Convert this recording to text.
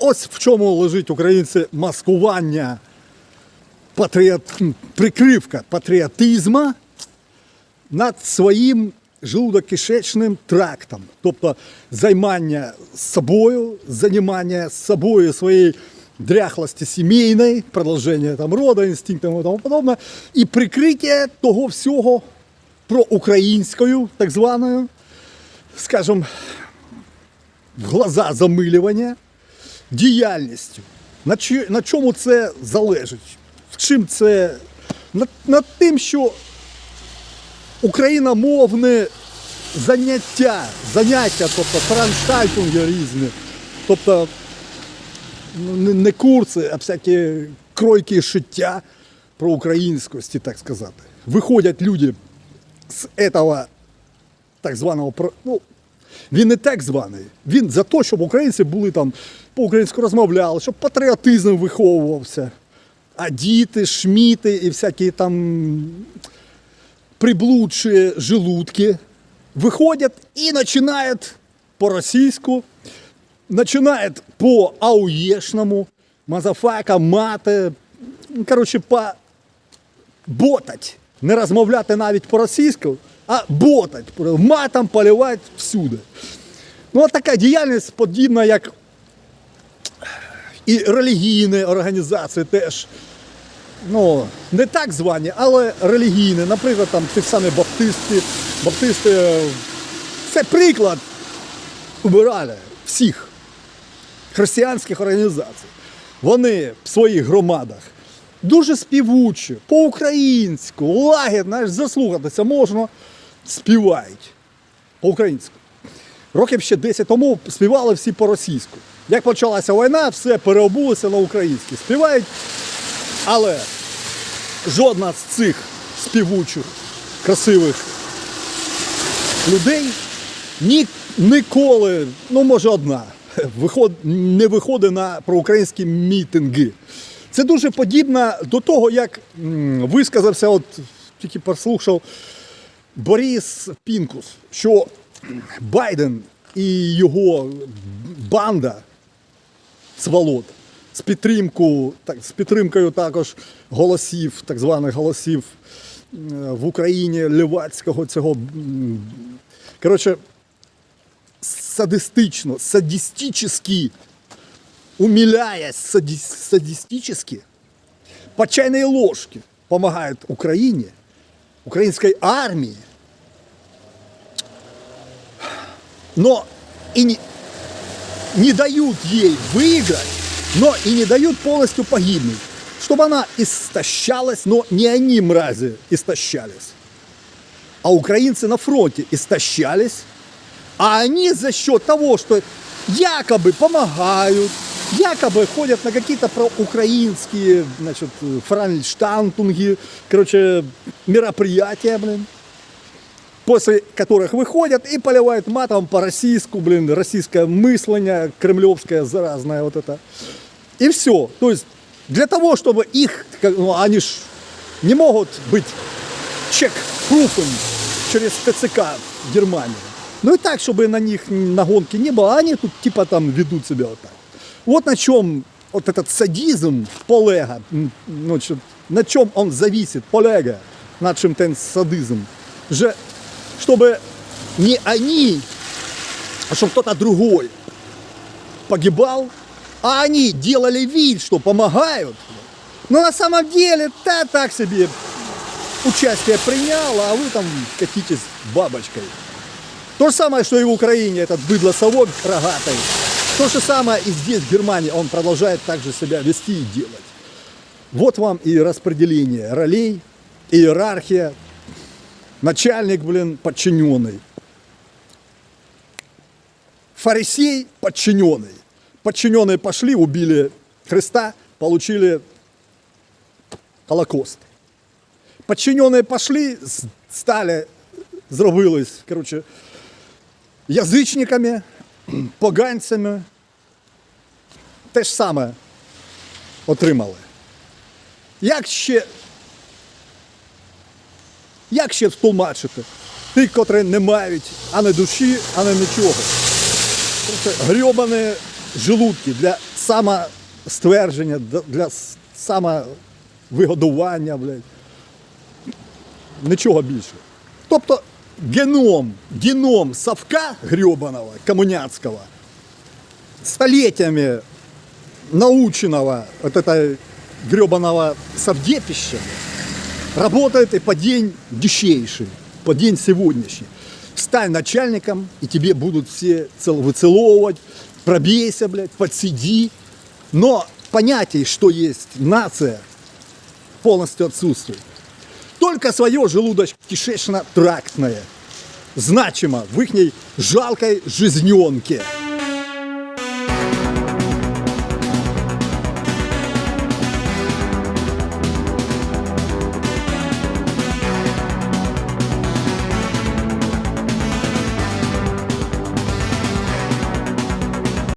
ось в чому лежить українці маскування, патріот... прикривка патріотизму над своїм желудокишечним трактом. Тобто займання собою, займання собою своєї дряхлості сімейної, продовження там роду, інстинктів і тому подобне, і прикриття того всього проукраїнською, так званою, скажімо, в глаза замилювання діяльністю. На, чи, на чому це залежить? Чим це? Над, над тим, що україномовне заняття, заняття, тобто франштальтунги різні, тобто ну, не, не курси, а всякі кройки шиття про українськості, так сказати. Виходять люди з этого так званого ну, він не так званий. Він за те, щоб українці були там по-українську розмовляли, щоб патріотизм виховувався. А діти, шміти і всякі там приблудші желудки виходять і починають по-російську, починають по ауєшному, мазафака, мати, коротше, по ботать. Не розмовляти навіть по-російську, а ботать, матом поливати всюди. Ну, от така діяльність подібна, як і релігійні організації теж. Ну, не так звані, але релігійні. Наприклад, там ті самі баптисти. Баптисти е, це приклад убирали всіх християнських організацій. Вони в своїх громадах дуже співучі, по-українську, лагідно, заслухатися можна, співають по-українську. Років ще 10 тому співали всі по-російську. Як почалася війна, все переобулося на українське. Співають, але жодна з цих співучих, красивих людей ні, ніколи, ну може одна, виход, не виходить на проукраїнські мітинги. Це дуже подібно до того, як м, висказався, от тільки послухав Борис Пінкус, що Байден і його банда сволот з підтримку, так, з підтримкою також голосів, так званих голосів е, в Україні лівацького цього. Коротше, садистично, садистически, умиляясь сади- садистически, по чайной ложке помогают Украине, украинской армии, но и не, не дают ей выиграть, но и не дают полностью погибнуть, чтобы она истощалась, но не они, мрази, истощались, а украинцы на фронте истощались, а они за счет того, что якобы помогают, якобы ходят на какие-то проукраинские, значит, франштантунги, короче, мероприятия, блин, после которых выходят и поливают матом по-российску, блин, российское мысление, кремлевское заразное вот это. И все. То есть для того, чтобы их, ну, они ж не могут быть чек-пруфом через ТЦК в Германии. Ну и так, чтобы на них на гонке не было, а они тут типа там ведут себя вот так. Вот на чем вот этот садизм полега, ну, на чем он зависит, полега, на чем ten садизм, же, чтобы не они, а чтобы кто-то другой погибал, а они делали вид, что помогают, но на самом деле, да, так себе участие приняло, а вы там катитесь бабочкой. То же самое, что и в Украине, этот быдло-совок рогатый. То же самое и здесь, в Германии, он продолжает также себя вести и делать. Вот вам и распределение ролей, иерархия, начальник, блин, подчиненный. Фарисей подчиненный. Подчиненные пошли, убили Христа, получили Холокост. Подчиненные пошли, стали, зробились, короче, язичниками, поганцями. Те ж саме отримали. Як ще, як ще втлумачити тих, котрі не мають ані душі, ані нічого? Короче, грьобані желудки для самоствердження, для самовигодування, блядь. Нічого більше. Тобто геном, геном совка гребаного, комуняцького, столетиями наученного от этого гребаного совдепища, работает и по день дичайший, по день сегодняшний. Стань начальником, и тебе будут все цел- выцеловывать, пробейся, блядь, подсиди. Но понятие, что есть нация, полностью отсутствует. Только свое желудочно-кишечно-трактное значимо в их жалкой жизненке.